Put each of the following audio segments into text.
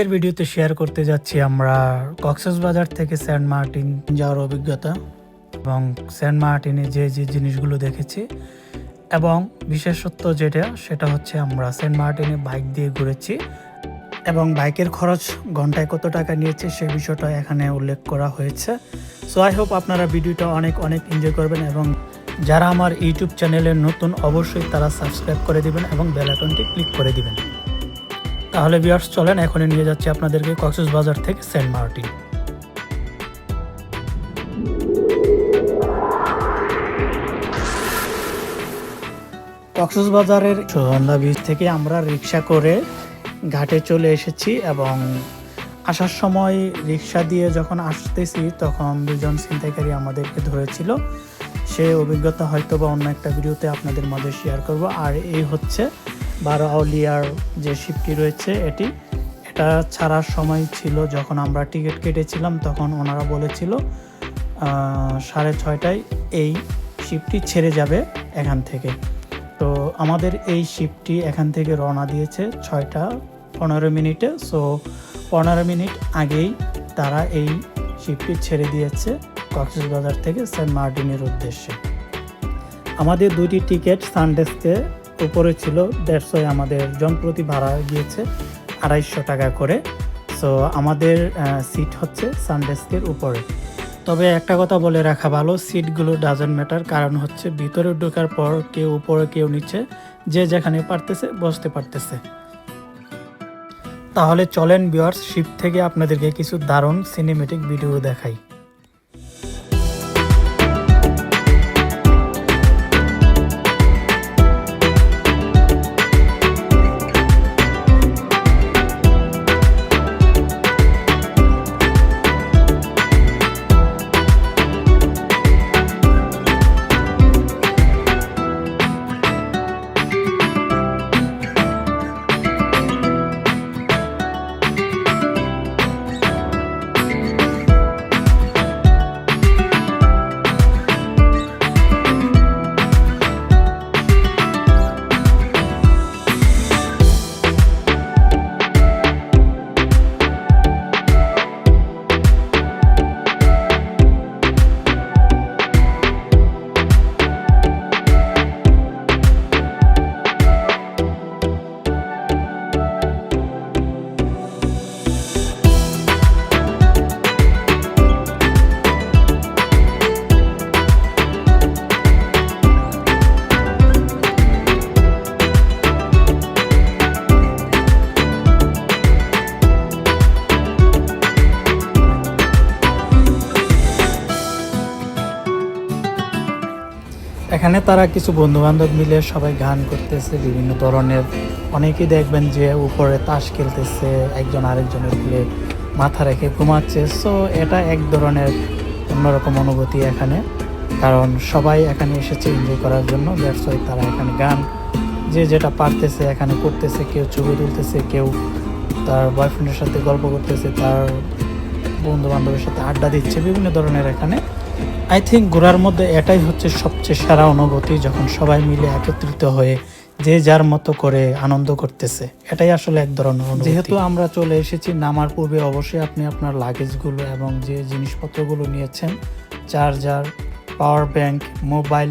আজকের ভিডিওতে শেয়ার করতে যাচ্ছি আমরা কক্সবাজার থেকে সেন্ট মার্টিন যাওয়ার অভিজ্ঞতা এবং সেন্ট মার্টিনে যে যে জিনিসগুলো দেখেছি এবং বিশেষত্ব যেটা, সেটা হচ্ছে আমরা সেন্ট মার্টিনে বাইক দিয়ে ঘুরেছি এবং বাইকের খরচ ঘন্টায় কত টাকা নিয়েছে সে বিষয়টা এখানে উল্লেখ করা হয়েছে। সো আই হোপ আপনারা ভিডিওটা অনেক অনেক এনজয় করবেন এবং যারা আমার ইউটিউব চ্যানেলে নতুন, অবশ্যই তারা সাবস্ক্রাইব করে দিবেন এবং বেল আইকনটি ক্লিক করে দিবেন। তাহলে ভিউয়ার্স চলেন এখনই নিয়ে যাচ্ছি আপনাদেরকে কক্সবাজার থেকে সেন্ট মার্টিন। কক্সবাজারের সন্ধ্যা বীচ থেকে আমরা রিক্সা করে ঘাটে চলে এসেছি এবং আসার সময় রিক্সা দিয়ে যখন আসতেছি, তখন দুজন ছিনতাইকারী আমাদেরকে ধরেছিল। সে অভিজ্ঞতা হয়তো বা অন্য একটা ভিডিওতে আপনাদের মাঝে শেয়ার করব। আর এই হচ্ছে বারো আউলিয়ার যে শিপটি রয়েছে এটি, এটা ছাড়ার সময় ছিল যখন আমরা টিকিট কেটেছিলাম, তখন ওনারা বলেছিল সাড়ে ছয়টায় এই শিপটি ছেড়ে যাবে এখান থেকে। তো আমাদের এই শিপটি এখান থেকে রওনা দিয়েছে ছয়টা পনেরো মিনিটে। সো পনেরো মিনিট আগেই তারা এই শিপটি ছেড়ে দিয়েছে কক্সবাজার থেকে সেন্ট মার্টিনের উদ্দেশ্যে। আমাদের দুটি টিকিট সানডেস্কে উপরে ছিল দেড়শোয় আমাদের জনপ্রতি ভাড়া গিয়েছে আড়াইশো টাকা করে। সো আমাদের সিট হচ্ছে সানডেস্কের উপরে। তবে একটা কথা বলে রাখা ভালো সিটগুলো ডাজেন্ট ম্যাটার কারণ হচ্ছে ভিতরে ঢোকার পর কেউ উপরে, কেউ নিচে, যে যেখানে পারতেছে, বসতে পারতেছে। তাহলে চলেন বিয়ার্স শিপ থেকে আপনাদেরকে কিছু দারুণ সিনেমেটিক ভিডিও দেখাই। এখানে তারা কিছু বন্ধু বান্ধব মিলে সবাই গান করতেছে, বিভিন্ন ধরনের। অনেকেই দেখবেন যে উপরে তাস খেলতেছে, একজন আরেকজনের কুলে মাথা রেখে ঘুমাচ্ছে। সো এটা এক ধরনের অন্যরকম অনুভূতি এখানে। কারণ সবাই এখানে এসেছে এনজয় করার জন্য ওয়াই তারা এখানে গান, যে যেটা পারতেছে, এখানে করতেছে, কেউ ছবি তুলতেছে, কেউ তার বয়ফ্রেন্ডের সাথে গল্প করতেছে, তার বন্ধু বান্ধবের সাথে আড্ডা দিচ্ছে, বিভিন্ন ধরনের এখানে। আই থিঙ্ক ঘোরার মধ্যে এটাই হচ্ছে সবচেয়ে সেরা অনুভূতি যখন সবাই মিলে একত্রিত হয়ে যে যার মতো করে আনন্দ করতেছে। এটাই আসলে এক ধরনের যেহেতু আমরা চলে এসেছি, নামার পূর্বে অবশ্যই আপনি আপনার লাগেজগুলো এবং যে জিনিসপত্রগুলো নিয়েছেন, charger power bank mobile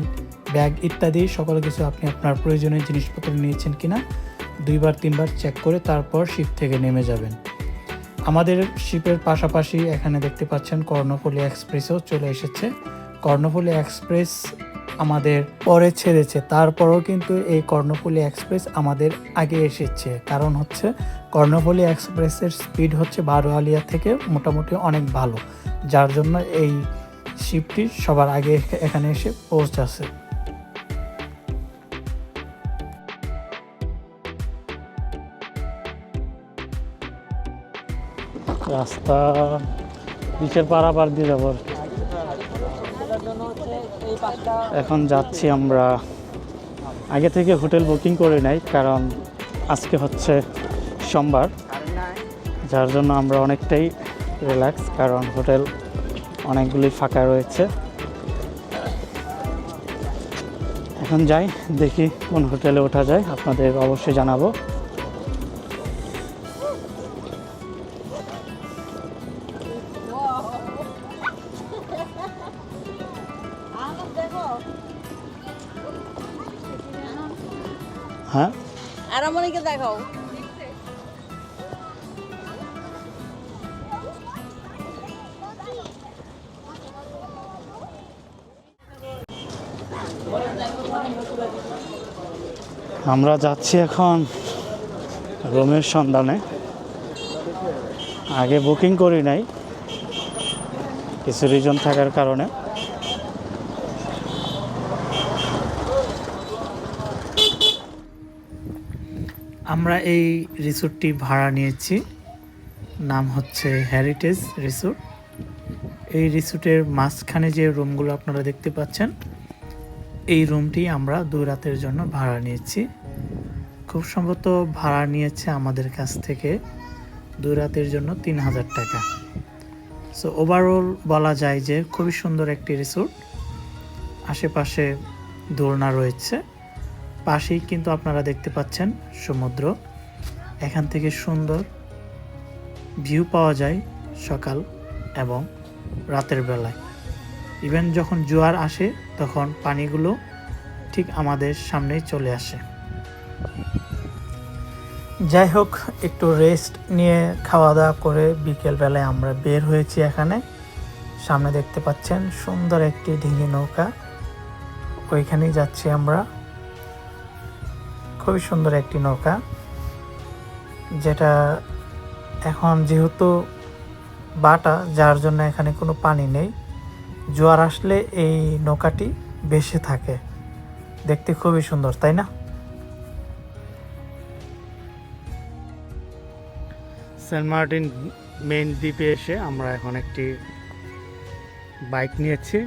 bag ইত্যাদি, সকল কিছু আপনি আপনার প্রয়োজনীয় জিনিসপত্র নিয়েছেন কিনা, দুইবার, তিনবার চেক করে তারপর শিপ থেকে নেমে যাবেন। আমাদের শিপের পাশাপাশি এখানে দেখতে পাচ্ছেন কর্ণফুলী এক্সপ্রেসও চলে এসেছে। কর্ণফুলী এক্সপ্রেস আমাদের পরে ছেড়েছে, তারপরও কিন্তু এই কর্ণফুলী এক্সপ্রেস আমাদের আগে এসেছে। কারণ হচ্ছে কর্ণফুলী এক্সপ্রেসের স্পিড হচ্ছে বারোয়ালিয়া থেকে মোটামুটি অনেক ভালো, যার জন্য এই শিপটি সবার আগে এখানে এসে পৌঁছাছে রাস্তা বিচের পারাপার দিয়ে যাব এখন যাচ্ছি আমরা, আগে থেকে হোটেল বুকিং করে নাই, কারণ আজকে হচ্ছে সোমবার, যার জন্য আমরা অনেকটাই রিল্যাক্স, কারণ হোটেল অনেকগুলি ফাঁকা রয়েছে। এখন যাই, দেখি কোন হোটেলে ওঠা যায়, আপনাদের অবশ্যই জানাব। আমরা যাচ্ছি এখন রুমের সন্ধানে। আগে বুকিং করি নাই। কিছু রিজন থাকার কারণে। আমরা এই রিসোর্টটি ভাড়া নিয়েছি। নাম হচ্ছে হেরিটেজ রিসোর্ট এই রিসোর্টের মাঝখানে যে রুমগুলো আপনারা দেখতে পাচ্ছেন, এই রুমটি আমরা দুই রাতের জন্য ভাড়া নিয়েছি। খুব সম্ভবত ভাড়া নিয়েছে আমাদের কাছ থেকে দুই রাতের জন্য তিন হাজার টাকা। সো ওভারঅল বলা যায় যে খুবই সুন্দর একটি রিসোর্ট আশেপাশে দোলনা রয়েছে। পাশেই কিন্তু আপনারা দেখতে পাচ্ছেন সমুদ্র। এখান থেকে সুন্দর ভিউ পাওয়া যায় সকাল এবং রাতের বেলায়। ইভেন যখন জোয়ার আসে, তখন পানিগুলো ঠিক আমাদের সামনেই চলে আসে। যাই হোক একটু রেস্ট নিয়ে খাওয়া দাওয়া করে বিকেল বেলায় আমরা বের হয়েছি এখানে। সামনে দেখতে পাচ্ছেন সুন্দর একটি ডিঙি নৌকা। ওইখানেই যাচ্ছি আমরা। খুবই সুন্দর একটি নৌকা, যেটা এখন যেহেতু বাটা, যার জন্য এখানে কোনো পানি নেই, জোয়ার আসলে এই নৌকাটি ভেসে থাকে। দেখতে খুবই সুন্দর, তাই না? সেন্ট মার্টিন মেইন দ্বীপে এসে আমরা এখন একটি বাইক নিয়েছি।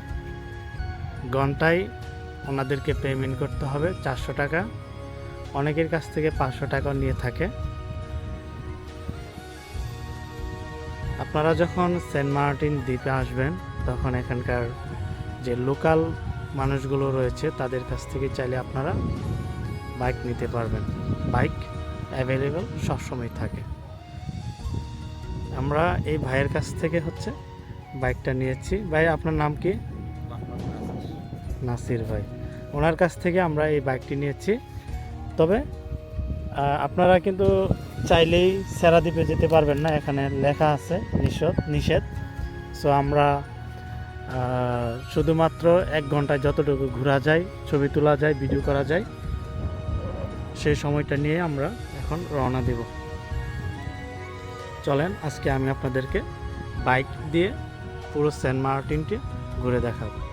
ঘন্টায় ওনাদেরকে পেমেন্ট করতে হবে চারশো টাকা। অনেকের কাছ থেকে পাঁচশো টাকা নিয়ে থাকে। আপনারা যখন সেন্ট মার্টিন দ্বীপে আসবেন, তখন এখানকার যে লোকাল মানুষগুলো রয়েছে, তাদের কাছ থেকে চাইলে আপনারা বাইক নিতে পারবেন। বাইক অ্যাভেলেবেল সবসময় থাকে। আমরা এই ভাইয়ের কাছ থেকে হচ্ছে বাইকটা নিয়েছি। ভাই, আপনার নাম কি? নাসির ভাই। ওনার কাছ থেকে আমরা এই বাইকটি নিয়েছি। তবে আপনারা কিন্তু চাইলেই সেরাদ্বীপে যেতে পারবেন না। এখানে লেখা আছে, নিষেধ নিষেধ। সো আমরা শুধুমাত্র এক ঘন্টায় যতটুকু ঘোরা যায়, ছবি তোলা যায়, ভিডিও করা যায়, সেই সময়টা নিয়ে আমরা এখন রওনা দেব। চলেন আজকে আমি আপনাদেরকে বাইক দিয়ে পুরো সেন্ট মার্টিনটি ঘুরে দেখাবো।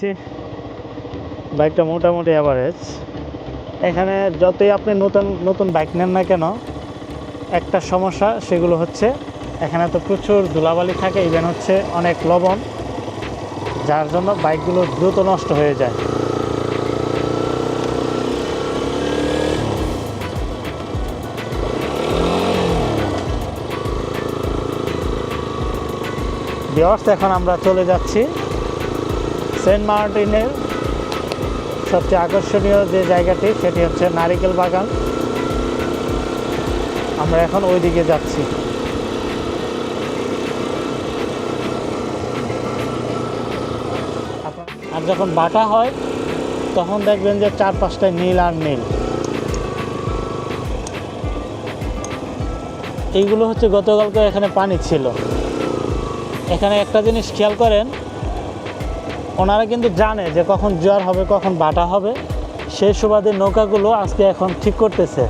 ছি বাইকটা মোটামুটি অ্যাভারেজ এখানে যতই আপনি নতুন নতুন বাইক নেন না কেন, একটা সমস্যা, সেগুলো হচ্ছে এখানে তো প্রচুর ধুলাবালি থাকে ইভেন হচ্ছে অনেক লবণ, যার জন্য বাইকগুলো দ্রুত নষ্ট হয়ে যায়। বিয়ার্স এখন আমরা চলে যাচ্ছি সেন্ট মার্টিনের সবচেয়ে আকর্ষণীয় যে জায়গাটি, সেটি হচ্ছে নারিকেল বাগান। আমরা এখন ওই দিকে যাচ্ছি। আর যখন বাটা হয়, তখন দেখবেন যে চার পাঁচটায় নীল আর নীল। এইগুলো হচ্ছে গতকালকে এখানে পানি ছিল। এখানে একটা জিনিস খেয়াল করেন ওনারা কিন্তু জানে যে কখন জোয়ার হবে, কখন বাটা হবে। সেই সুবাদে নৌকাগুলো আজকে এখন ঠিক করতেছে।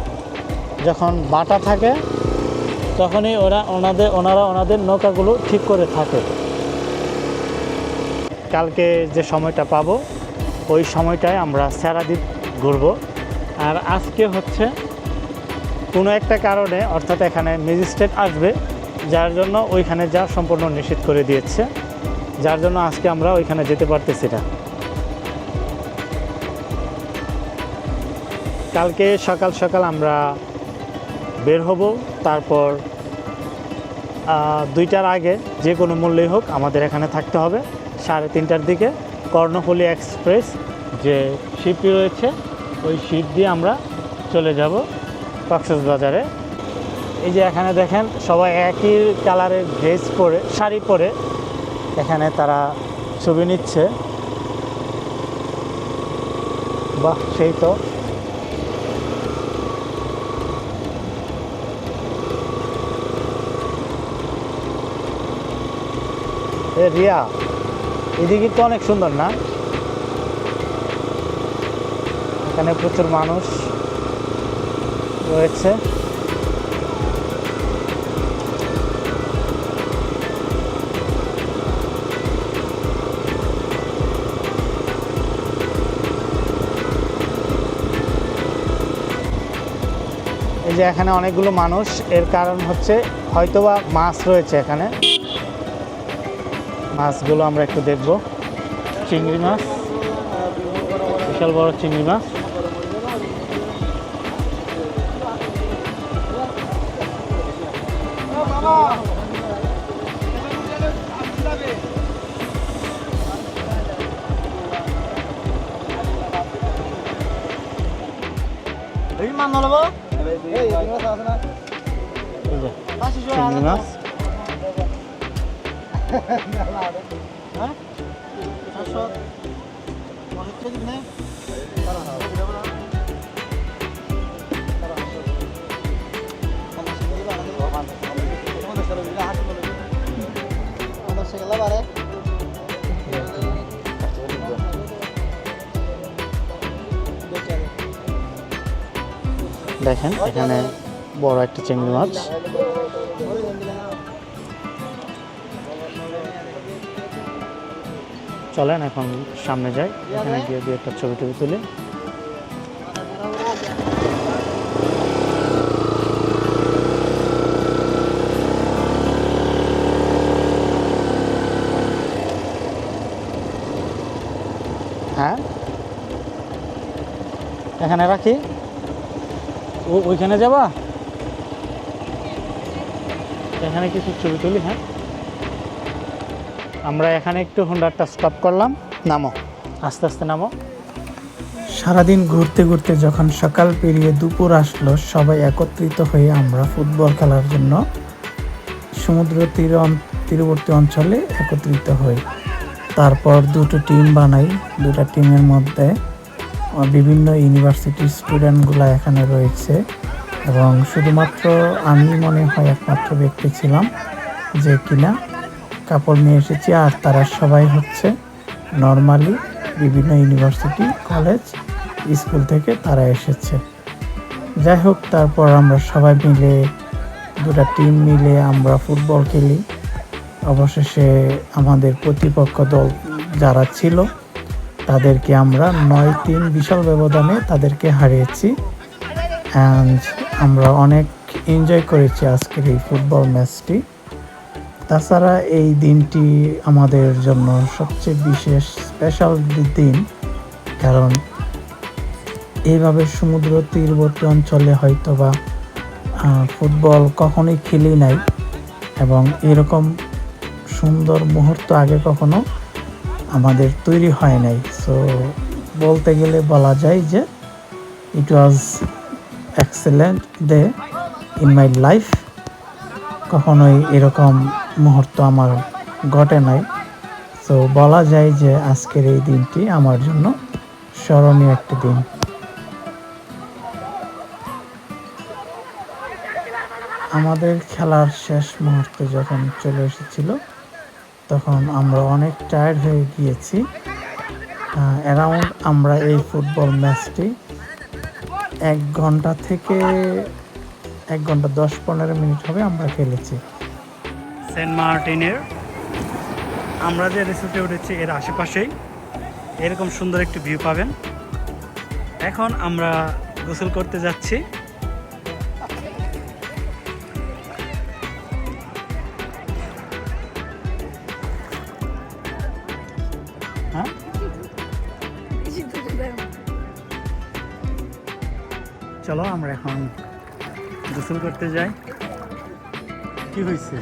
যখন বাটা থাকে, তখনই ওরা ওনাদের, ওনারা ওনাদের নৌকাগুলো ঠিক করে থাকে। কালকে যে সময়টা পাবো, ওই সময়টায় আমরা স্যারাদ্বীপ ঘুরবো। আর আজকে হচ্ছে কোনো একটা কারণে, অর্থাৎ এখানে ম্যাজিস্ট্রেট আসবে, যার জন্য ওইখানে যা সম্পূর্ণ নিষেধ করে দিয়েছে। যার জন্য আজকে আমরা ওইখানে যেতে পারতেছি না। কালকে সকাল সকাল আমরা বের হব, তারপর দুইটার আগে যে কোনো মূল্যেই হোক আমাদের এখানে থাকতে হবে। সাড়ে তিনটার দিকে কর্ণফুলী এক্সপ্রেস যে শিপটি রয়েছে, ওই শিপ দিয়ে আমরা চলে যাব কক্সবাজারে। এই যে এখানে দেখেন সবাই একই কালারের ড্রেস পরে, শাড়ি পরে এখানে তারা ছবি নিচ্ছে। বাহ, সেই তো। এ, রিয়া, এদিকে তো অনেক সুন্দর না? এখানে প্রচুর মানুষ রয়েছে। এই যে এখানে অনেকগুলো মানুষ, এর কারণ হচ্ছে হয়তোবা মাছ রয়েছে এখানে। মাছগুলো আমরা একটু দেখব। চিংড়ি মাছ, বিশাল বড় চিংড়ি মাছ। চিংড়ি মাছ দেখেন এখানে বড় একটা চিংড়ি মাছ। চলেন এখন সামনে যাই। এখানে গিয়ে দিয়ে একটা ছবি টবি তুলি। হ্যাঁ? এখানে রাখি? ও ওইখানে যাবা? এখানে কিছু ছবি তুলি হ্যাঁ? আমরা এখানে একটু হোন্ডারটা স্টপ করলাম। নামো। আস্তে আস্তে নামো। সারাদিন ঘুরতে ঘুরতে যখন সকাল পেরিয়ে দুপুর আসলো সবাই একত্রিত হয়ে আমরা ফুটবল খেলার জন্য সমুদ্র তীর তীরবর্তী অঞ্চলে একত্রিত হই। তারপর দুটো টিম বানাই। দুটো টিমের মধ্যে বিভিন্ন ইউনিভার্সিটির স্টুডেন্টগুলো এখানে রয়েছে এবং শুধুমাত্র আমি মনে হয় একমাত্র ব্যক্তি ছিলাম যে কিনা কাপড় নিয়ে এসেছি আর তারা সবাই হচ্ছে নর্মালি বিভিন্ন ইউনিভার্সিটি, কলেজ, স্কুল থেকে তারা এসেছে। যাই হোক, তারপর আমরা সবাই মিলে, দুটা টিম মিলে আমরা ফুটবল খেলি। অবশেষে আমাদের প্রতিপক্ষ দল যারা ছিল, তাদেরকে আমরা নয় তিন বিশাল ব্যবধানে তাদেরকে হারিয়েছি। অ্যান্ড আমরা অনেক এনজয় করেছি আজকের এই ফুটবল ম্যাচটি তাছাড়া এই দিনটি আমাদের জন্য সবচেয়ে বিশেষ স্পেশাল দিন। কারণ এইভাবে সমুদ্র তীরবর্তী অঞ্চলে হয়তো বা ফুটবল কখনোই খেলি নাই এবং এরকম সুন্দর মুহূর্ত আগে কখনো আমাদের তৈরি হয় নাই। সো বলতে গেলে বলা যায় যে it was excellent day in my life কখনোই এরকম মুহূর্ত আমার ঘটে নাই। তো বলা যায় যে আজকের এই দিনটি আমার জন্য স্মরণীয় একটি দিন। আমাদের খেলার শেষ মুহূর্তে যখন চলে এসেছিল, তখন আমরা অনেক টায়ার্ড হয়ে গিয়েছি। অ্যারাউন্ড আমরা এই ফুটবল ম্যাচটি এক ঘণ্টা থেকে এক ঘণ্টা দশ পনেরো মিনিট হবে আমরা খেলেছি। সেন্ট মার্টিনের। আমরা যে রিসোর্টে উঠেছি, এর আশেপাশেই। এরকম সুন্দর একটি ভিউ পাবেন। এখন আমরা গোসল করতে যাচ্ছি। হ্যাঁ? চলো আমরা এখন গোসল করতে যাই। কি হয়েছে?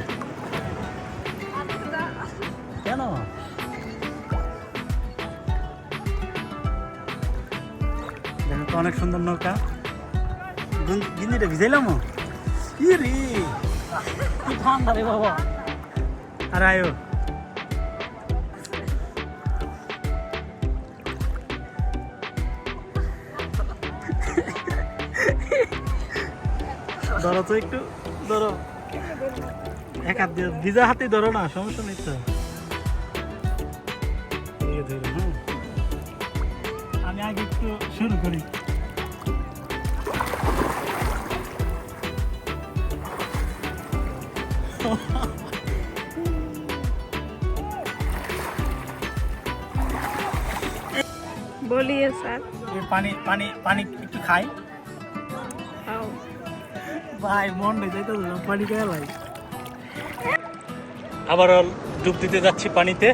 অনেক সুন্দর নৌকা। গুন- গিন্নিটা ভিজাইলাম ইরে! কি ঠান্ডা রে বাবা। আর আয়ো। ধরো তো একটু ধরো। এক হাত দিয়ে ভিজা হাতে ধরো না সমস্যা নেই তো। হ্যাঁ। আমি আগে একটু শুরু করি। बोलिए सर এই পানি পানি পানি একটু খাই आओ ভাই মন নেই যাইতে পানি খাই ভাই আবারও ডুব দিতে যাচ্ছি পানিতে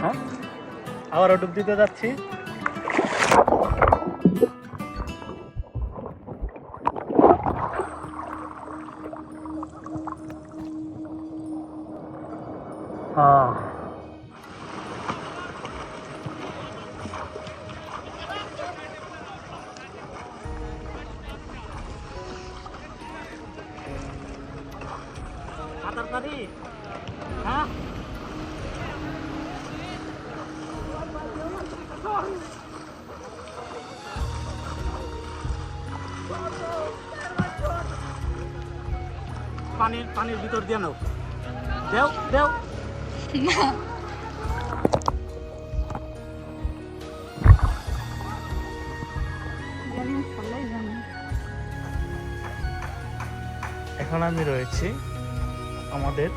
হ্যাঁ আবারও ডুব দিতে যাচ্ছি পানির পানির ভিতর দিয়ে নাও। দেও দেও। এখন আমি রয়েছি আমাদের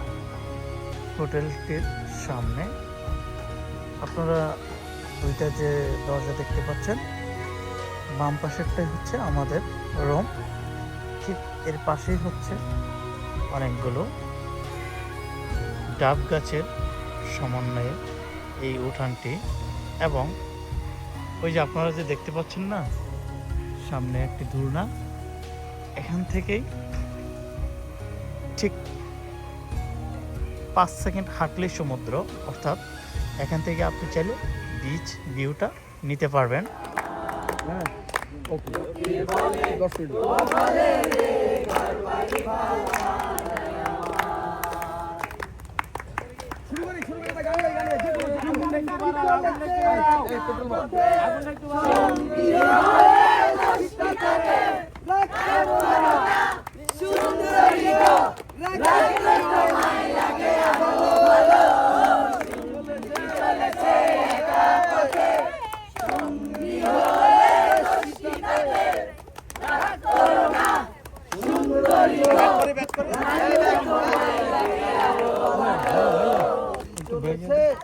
হোটেলটির সামনে। আপনারা দুইটা যে দরজা দেখতে পাচ্ছেন, বাম পাশেরটাই হচ্ছে আমাদের রুম। ঠিক এর পাশেই হচ্ছে অনেকগুলো ডাব গাছের সমন্বয়ে এই উঠানটি এবং ওই যে আপনারা যে দেখতে পাচ্ছেন না, সামনে একটি ধুলনা এখান থেকেই ঠিক পাঁচ সেকেন্ড হাঁটলেই সমুদ্র, অর্থাৎ এখান থেকে আপনি চাইলে বিচ ভিউটা নিতে পারবেন। That's it.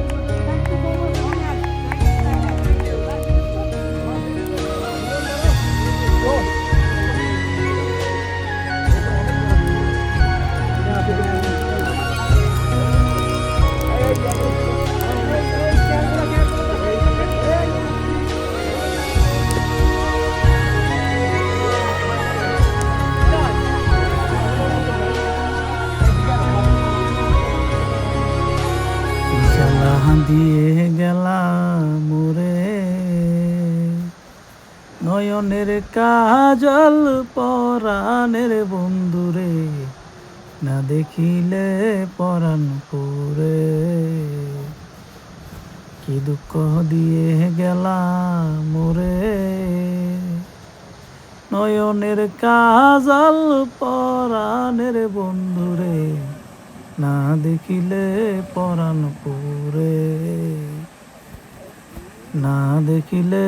কাজল পরাণের বন্ধুরে না দেখিলে পরাণ পুরে। কি দুঃখ দিয়ে গেলাম মোরে নয়নের কাজল পরাণের বন্ধুরে না দেখিলে পরাণ পুরে। না দেখিলে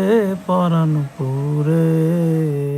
পরাণ পুরে।